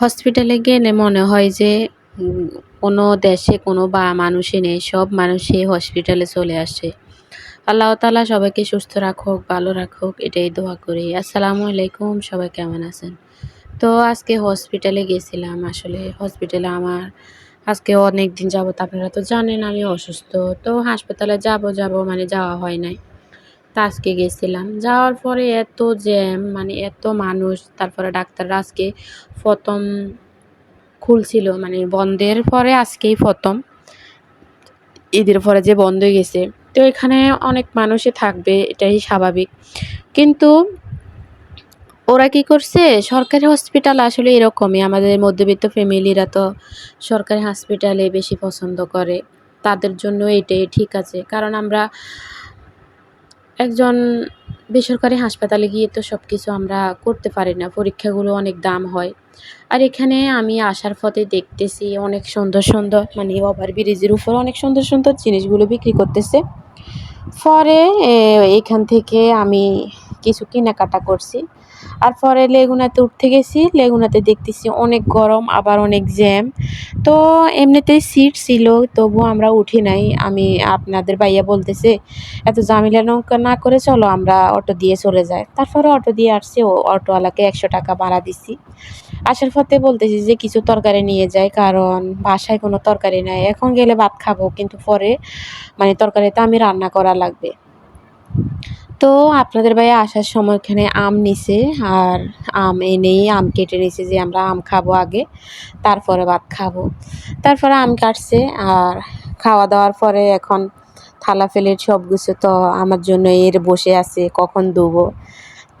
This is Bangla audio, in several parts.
হসপিটালে গেলে মনে হয় যে কোনো দেশে কোনো বা মানুষই নেই, সব মানুষই হসপিটালে চলে আসে। আল্লাহ তালা সবাইকে সুস্থ রাখুক, ভালো রাখুক, এটাই দোয়া করি। আসসালামু আলাইকুম, সবাই কেমন আছেন? তো আজকে হসপিটালে গেছিলাম, আসলে হসপিটালে আমার আজকে অনেক দিন যাবত, আপনারা তো জানেন আমি অসুস্থ। তো হাসপাতালে যাব যাব মানে যাওয়া হয় নাই। আজকে গেছিলাম। যাওয়ার পরে এত জ্যাম মানে এত মানুষ, তারপরে ডাক্তাররা আজকে প্রথম খুলছিল মানে বন্ধের পরে আজকেই প্রথম। ঈদের পরে যে বন্ধ হয়ে গেছে, তো এখানে অনেক মানুষই থাকবে, এটাই স্বাভাবিক। কিন্তু ওরা কি করছে, সরকারি হসপিটাল আসলে এরকমই, আমাদের মধ্যবিত্ত ফ্যামিলিরা তো সরকারি হসপিটালে বেশি পছন্দ করে। তাদের জন্য এটাই ঠিক আছে। কারণ আমরা একজন বেসরকারি হাসপাতালে গিয়ে তো সব কিছু আমরা করতে পারি না, পরীক্ষাগুলো অনেক দাম হয়। আর এখানে আমি আসার পথে দেখতেছি অনেক সুন্দর সুন্দর মানে ওভার ব্রিজের উপর অনেক সুন্দর সুন্দর জিনিসগুলো বিক্রি করতেছে। পরে এখান থেকে আমি কিছু কেনাকাটা করছি। আর পরে লেগুনাতে উঠতে গেছি, লেগুনাতে দেখতেছি অনেক গরম, আবার অনেক জ্যাম। তো এমনিতেই সিট ছিল তবু আমরা উঠি নাই। আমি আপনাদের ভাইয়া বলতেছে, এত ঝামেলা নৌকা না করে চলো, আমরা অটো দিয়ে চলে যাই। তারপরে অটো দিয়ে আসছি, ও অটোওয়ালাকে একশো টাকা ভাড়া দিছি। আসার পথে বলতেছি যে, কিছু তরকারি নিয়ে যাই, কারণ বাসায় কোনো তরকারি নাই। এখন গেলে ভাত খাব, কিন্তু পরে মানে তরকারিটা আমি রান্না করা লাগবে। তো আপনাদের ভাই আসার সময় এখানে আম নিছে আর আম এনেই আম কেটে নিছে যে আমরা আম খাব আগে, তারপরে ভাত খাব। তারপরে আম কাটছে আর খাওয়া দাওয়ার পরে এখন থালা ফেলে সব কিছু তো আমার জন্য এর বসে আছে, কখন ধুবো?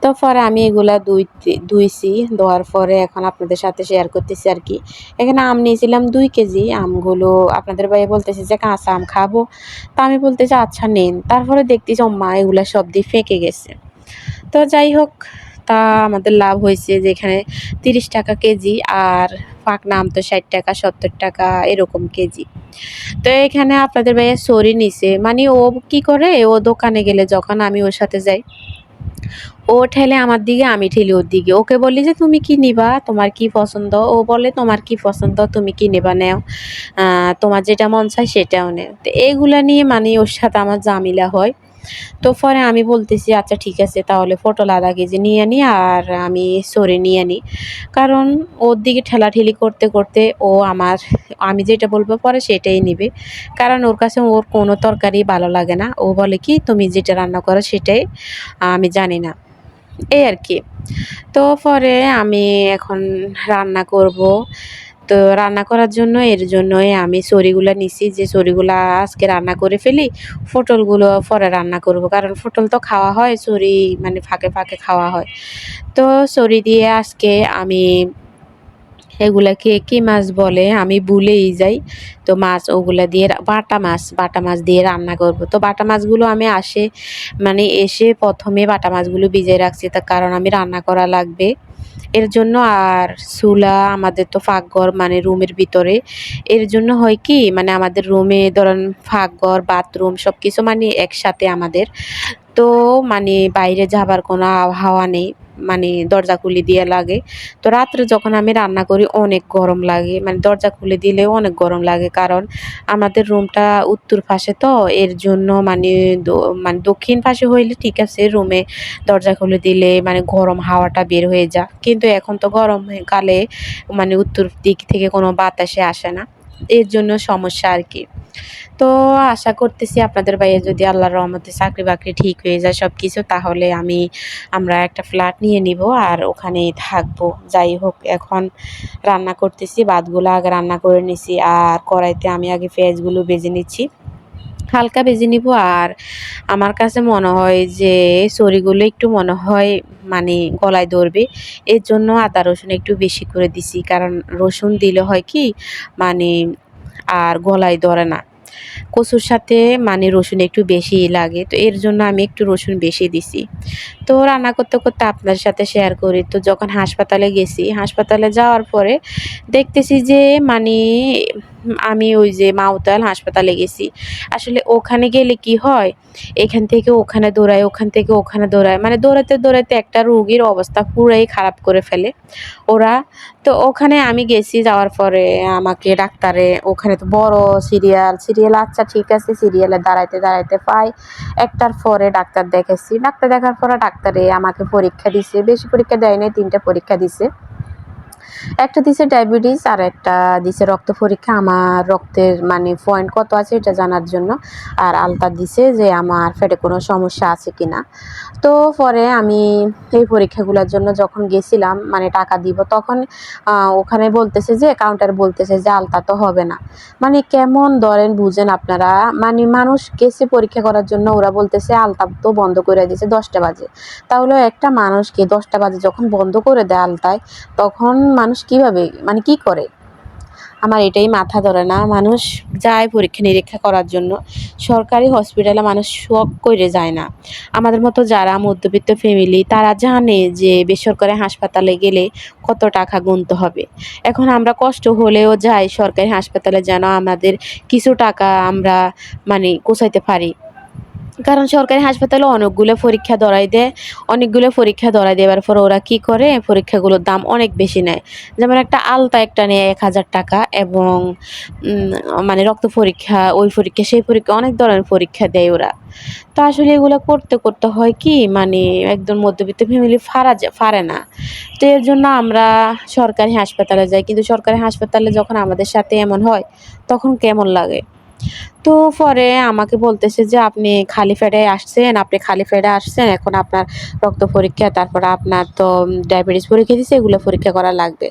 তো পরে আমি এগুলা দুই ধুইছি ধোয়ার পরে এখন আপনাদের সাথে শেয়ার করতেছি আর কি। এখানে আম নিয়েছিলাম দুই কেজি, আমগুলো আপনাদের ভাই বলতেছে যে কাঁচা আম খাব। তা আমি বলতেছি আচ্ছা নেন। তারপরে দেখতেছি মা এগুলা সব দিয়ে ফেঁকে গেছে। তো যাই হোক, তা আমাদের লাভ হয়েছে যে এখানে তিরিশ টাকা কেজি আর পাকনা আম তো ষাট টাকা, সত্তর টাকা এরকম কেজি। তো এখানে আপনাদের ভাইয়া সরি নিছে। মানে ও কি করে? ও দোকানে গেলে যখন আমি ওর সাথে যাই ও ঠেলে আমার দিকে, আমি ঠেলি ওর দিকে। ওকে বলি যে, তুমি কি নিবা? তোমার কি পছন্দ? ও বলে, তোমার কি পছন্দ? তুমি কি নেবা নেও? তোমার যেটা মন চায় সেটাও নেও। তো এইগুলা নিয়ে মানে ওর সাথে আমার জামিলা হয়। তো পরে আমি বলতেছি আচ্ছা ঠিক আছে, তাহলে পটল আধা কেজি নিয়ে আনি আর আমি সরে নিয়ে আনি কারণ ওর দিকে ঠেলাঠেলি করতে করতে ও আমার, আমি যেটা বলব পরে সেটাই নিবে। কারণ ওর কাছে ওর কোনো তরকারি ভালো লাগে না। ও বলে, কি তুমি যেটা রান্না করো সেটাই আমি জানি না। এই আর কি। তো পরে আমি এখন রান্না করব। তো রান্না করার জন্য, এর জন্যই আমি সরিগুলা নিছি। যে সরিগুলা আজকে রান্না করে ফেলি, পটলগুলো পরে রান্না করব। কারণ পটল তো খাওয়া হয়, সরি মানে ফাঁকে ফাঁকে খাওয়া হয়। তো সরি দিয়ে আজকে আমি এগুলাকে কি মাছ বলে, আমি ভুলেই যাই। তো মাছ ওগুলা দিয়ে, বাটা মাছ বাটা মাছ দিয়ে রান্না করব। তো বাটা মাছগুলো আমি আসে মানে এসে প্রথমে বাটা মাছগুলো ভিজিয়ে রাখছি, তার কারণ আমি রান্না করা লাগবে। এর জন্য আর সুলা, আমাদের তো ফাঁকঘর মানে রুমের ভিতরে। এর জন্য হয় কি মানে আমাদের রুমে ধরেন ফাঁকঘর, বাথরুম সব কিছু মানে একসাথে আমাদের। তো মানে বাইরে যাবার কোনো হাওয়া নেই। মানে দরজা খুলে দিয়ে লাগে। তো রাত্রে যখন আমি রান্না করি, অনেক গরম লাগে। মানে দরজা খুলে দিলেও অনেক গরম লাগে। কারণ আমাদের রুমটা উত্তর পাশে তো, এর জন্য মানে মানে দক্ষিণ পাশে হইলে ঠিক আছে, রুমে দরজা খুলে দিলে মানে গরম হাওয়াটা বের হয়ে যায়। কিন্তু এখন তো গরম কালে মানে উত্তর দিক থেকে কোনো বাতাসে আসে না। এর জন্য সমস্যা আর কি। তো আশা করতেছি আপনাদের বাইরে যদি আল্লাহর রহমতে চাকরি বাকরি ঠিক হয়ে যায় সব কিছু তাহলে আমি, আমরা একটা ফ্ল্যাট নিয়ে নিব আর ওখানেই থাকব। যাই হোক, এখন রান্না করতেছি, ভাতগুলো আগে রান্না করে নিছি আর কড়াইতে আমি আগে পেঁয়াজগুলো বেজে নিচ্ছি। হালকা ভেজে নিব আর আমার কাছে মনে হয় যে সরিগুলো একটু মনে হয় মানে গলায় ধরবে। এর জন্য আদা রসুন একটু বেশি করে দিছি, কারণ রসুন দিলে হয় কি মানে আর গলায় ধরে না। কচুর সাথে মানে রসুন একটু বেশি লাগে, তো এর জন্য আমি একটু রসুন বেশি দিছি। তো রান্না করতে করতে আপনার সাথে শেয়ার করি, তো যখন হাসপাতালে গেছি, হাসপাতালে যাওয়ার পরে দেখতেছি যে মানে আমি ওই যে মাউতাল হাসপাতালে গেছি। আসলে ওখানে গেলে কি হয়? এখান থেকে ওখানে দৌড়ায়, ওখান থেকে ওখানে দৌড়ায়। মানে দৌড়াতে দৌড়াতে একটা রুগীর অবস্থা পুরাই খারাপ করে ফেলে। ওরা, তো ওখানে আমি গেছি যাওয়ার পরে আমাকে ডাক্তারে, ওখানে তো বড় সিরিয়াল সিরিয়াল আচ্ছা ঠিক আছে, সিরিয়ালে দাঁড়াইতে দাঁড়াইতে পাই। একটার পরে ডাক্তার দেখেছি ডাক্তার দেখার পরে ডাক্তারে আমাকে পরীক্ষা দিছে। বেশি পরীক্ষা দেয় নাই, তিনটা পরীক্ষা দিছে। একটা দিছে ডায়াবেটিস, আর একটা দিছে রক্ত পরীক্ষা। আমার রক্তের মানে পয়েন্ট কত আছে এটা জানার জন্য। আর আলতা দিছে যে আমার পেটে কোনো সমস্যা আছে কি না তো পরে আমি এই পরীক্ষাগুলোর জন্য যখন গেছিলাম মানে টাকা দিব, তখন ওখানে বলতেছে যে কাউন্টার বলতেছে যে, আলতা তো হবে না। মানে কেমন ধরেন বুঝেন আপনারা মানে মানুষ গেছে পরীক্ষা করার জন্য, ওরা বলতেছে আলতা তো বন্ধ করে দিয়েছে দশটা বাজে। তাহলে একটা মানুষকে দশটা বাজে যখন বন্ধ করে দেয় আলতায়, তখন মানুষ কীভাবে মানে কি করে? আমার এটাই মাথা ধরে না। মানুষ যায় পরীক্ষা নিরীক্ষা করার জন্য। সরকারি হসপিটালে মানুষ শখ করে যায় না। আমাদের মতো যারা মধ্যবিত্ত ফ্যামিলি তারা জানে যে বেসরকারি হাসপাতালে গেলে কত টাকা গুনতে হবে। এখন আমরা কষ্ট হলেও যাই সরকারি হাসপাতালে যেন আমাদের কিছু টাকা আমরা মানে কোচাইতে পারি। কারণ সরকারি হাসপাতালে অনেকগুলো পরীক্ষা ধরাই দেয়, অনেকগুলো পরীক্ষা ধরাই দেওয়ার পর ওরা কি করে, পরীক্ষাগুলোর দাম অনেক বেশি নেয়। যেমন একটা আলতা একটা নেয় এক হাজার টাকা এবং মানে রক্ত পরীক্ষা, ওই পরীক্ষা, সেই পরীক্ষা, অনেক ধরনের পরীক্ষা দেয় ওরা। তো আসলে এগুলো করতে করতে হয় কি মানে একদম মধ্যবিত্ত ফ্যামিলি ফারা ফারে না। তো এর জন্য আমরা সরকারি হাসপাতালে যাই, কিন্তু সরকারি হাসপাতালে যখন আমাদের সাথে এমন হয়, তখন কেমন লাগে? তো পরে আমাকে বলতেছে যে, আপনি খালি ফেডে আসছেন, আপনি খালি ফেডে আসছেন, এখন আপনার রক্ত পরীক্ষা, তারপরে আপনার তো ডায়াবেটিস পরীক্ষা দিছে, এগুলো পরীক্ষা করা লাগবে।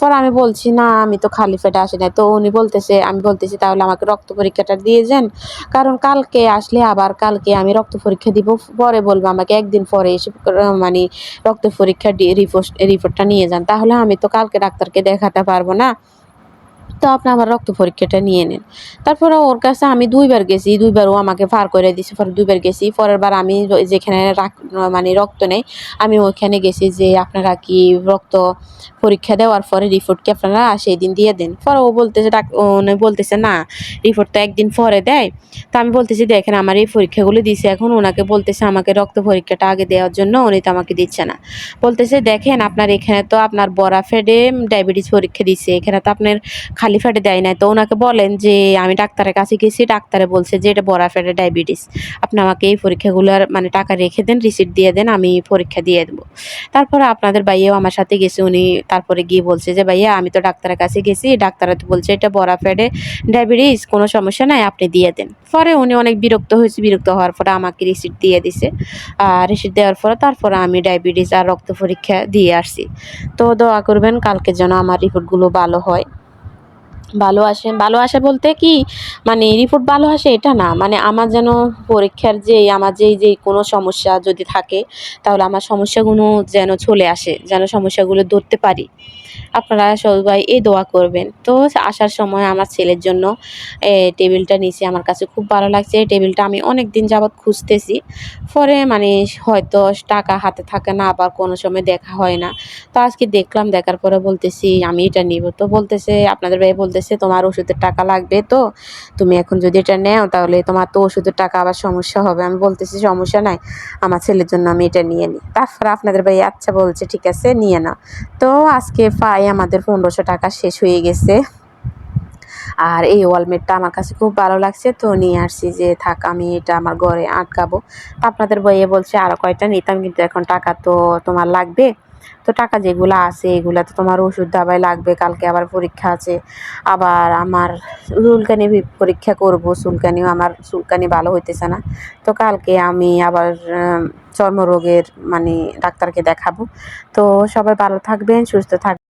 পরে আমি বলছি, না, আমি তো খালি ফেডে আসি না তো উনি বলতেছে, আমি বলতেছি, তাহলে আমাকে রক্ত পরীক্ষাটা দিয়ে যান, কারণ কালকে আসলে আবার কালকে আমি রক্ত পরীক্ষা দিব, পরে বলব আমাকে একদিন পরে এসে মানে রক্ত পরীক্ষা রিপোর্ট, রিপোর্টটা নিয়ে যান। তাহলে আমি তো কালকে ডাক্তারকে দেখাতে পারব না। তো আপনি আমার রক্ত পরীক্ষাটা নিয়ে নেন। তারপরে ওর কাছে আমি দুইবার গেছি, দুইবার ও আমাকে পার করে দিয়েছে পরে দুইবার গেছি, পরের বার আমি যেখানে মানে রক্ত নেই, আমি ওইখানে গেছি যে আপনারা কি রক্ত পরীক্ষা দেওয়ার পরে রিপোর্ট কি আপনারা সেই দিন দিয়ে দেন। পরে ও বলতেছে উনি বলতেছে, না রিপোর্ট তো একদিন পরে দেয়। তো আমি বলতেছি, দেখেন, আমার এই পরীক্ষাগুলো দিছে এখন, ওনাকে বলতেছে আমাকে রক্ত পরীক্ষাটা আগে দেওয়ার জন্য, উনি তো আমাকে দিচ্ছে না। বলতেছে, দেখেন, আপনার এখানে তো আপনার বড়া ফেডে ডায়াবেটিস পরীক্ষা দিছে, এখানে তো আপনার খালি ফেটে দেয় না তো ওনাকে বলেন যে, আমি ডাক্তারের কাছে গেছি, ডাক্তারে বলছে যে, এটা বড়া ফেটে ডায়াবেটিস। আপনি আমাকে এই পরীক্ষাগুলোর মানে টাকা রেখে দেন রিসিট দিয়ে দেন, আমি পরীক্ষা দিয়ে দেবো। তারপরে আপনাদের ভাইয়াও আমার সাথে গেছে, উনি তারপরে গিয়ে বলছে যে, ভাইয়া, আমি তো ডাক্তারের কাছে গেছি ডাক্তারে তো বলছে এটা বড়া ফেটে ডায়াবেটিস, কোনো সমস্যা নাই, আপনি দিয়ে দেন। পরে উনি অনেক বিরক্ত হয়েছে, বিরক্ত হওয়ার পরে আমাকে রিসিট দিয়ে দিছে। আর রিসিট দেওয়ার পরে তারপরে আমি ডায়াবেটিস আর রক্ত পরীক্ষা দিয়ে আসছি। তো দোয়া করবেন, কালকে যেন আমার রিপোর্টগুলো ভালো হয়। ভালো আসে। ভালো আসে বলতে কি মানে রিপোর্ট ভালো আসে এটা না। মানে আমার যেন পরীক্ষার যে আমার যেই যে কোনো সমস্যা যদি থাকে, তাহলে আমার সমস্যাগুলো যেন চলে আসে, যেন সমস্যাগুলো ধরতে পারি। আপনারা সবাই এই দোয়া করবেন। তো আসার সময় আমার ছেলের জন্য টেবিলটা নিয়েছি। আমার কাছে খুব ভালো লাগছে। এই টেবিলটা আমি অনেক দিন যাবৎ খুঁজতেছি। পরে মানে হয়তো টাকা হাতে থাকে না, আবার কোনো সময় দেখা হয় না। তো আজকে দেখলাম, দেখার পরে বলতেছি, আমি এটা নিব। তো বলতেছে, আপনাদের ভাই বলতেছে, তোমার ওষুধের টাকা লাগবে তো? তুমি এখন যদি এটা নেও, তাহলে তোমার তো ওষুধের টাকা, আবার সমস্যা হবে। আমি বলতেছি, সমস্যা নাই। আমার ছেলের জন্য আমি এটা নিয়ে নিই। তারপরে আপনাদের ভাই আচ্ছা বলছে, ঠিক আছে, নিয়ে নাও। তো আজকে পাই আমাদের পনেরোশো টাকা শেষ হয়ে গেছে। আর এই ওয়ালমেটটা আমার কাছে খুব ভালো লাগছে। তো নিয়ে আসছি যে, থাক, আমি এটা আমার ঘরে আটকাবো। আপনাদের বইয়ে বলছে আরও কয়টা নিতাম, কিন্তু এখন টাকা তো তোমার লাগবে। তো টাকা যেগুলো আছে, এগুলো তো তোমার ওষুধ দাবাই লাগবে, কালকে আবার পরীক্ষা আছে। আবার আমার চুলকানি পরীক্ষা করব, চুলকানিও আমার চুলকানি ভালো হইতেছে না। তো কালকে আমি আবার চর্মরোগের মানে ডাক্তারকে দেখাবো। তো সবাই ভালো থাকবেন, সুস্থ থাকবেন